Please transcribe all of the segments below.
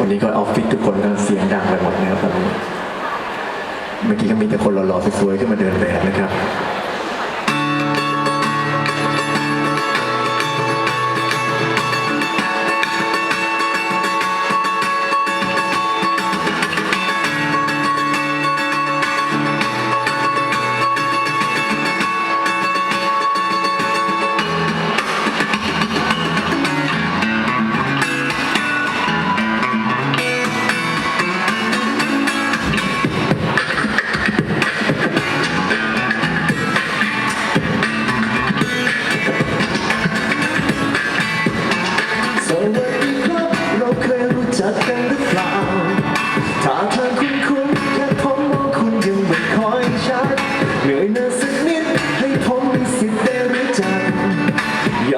วันนี้ก็ออฟฟิศทุกคนกำลังเสียงดังไปหมดนะครับตอนนี้ เมื่อกี้ก็มีแต่คนหล่อๆสวยๆขึ้นมาเดินแบบนะครับ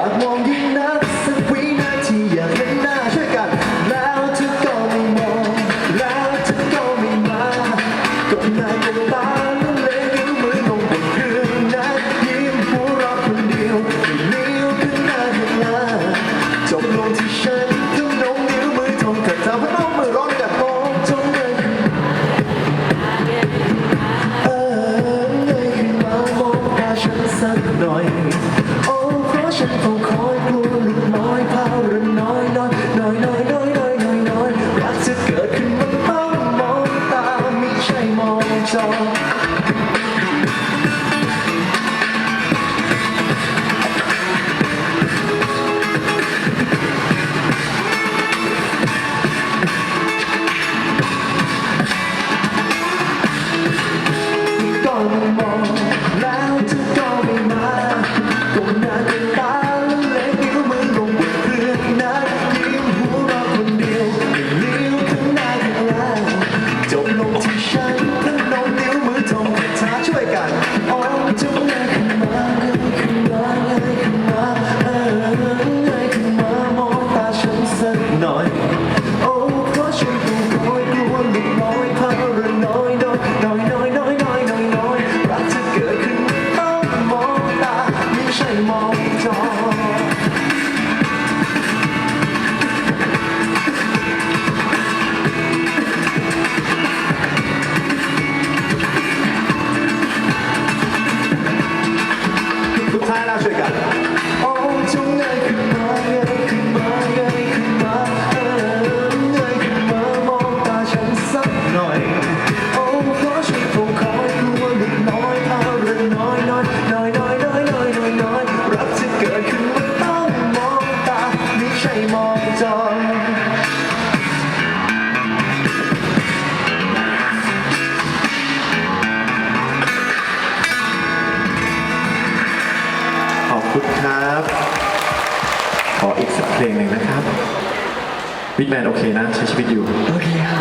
Одного So. ขออีกสักเพลงหนึ่งนะครับ บิ๊กแมนโอเคนะ ใช้ชีวิตอยู่ โอเคค่ะ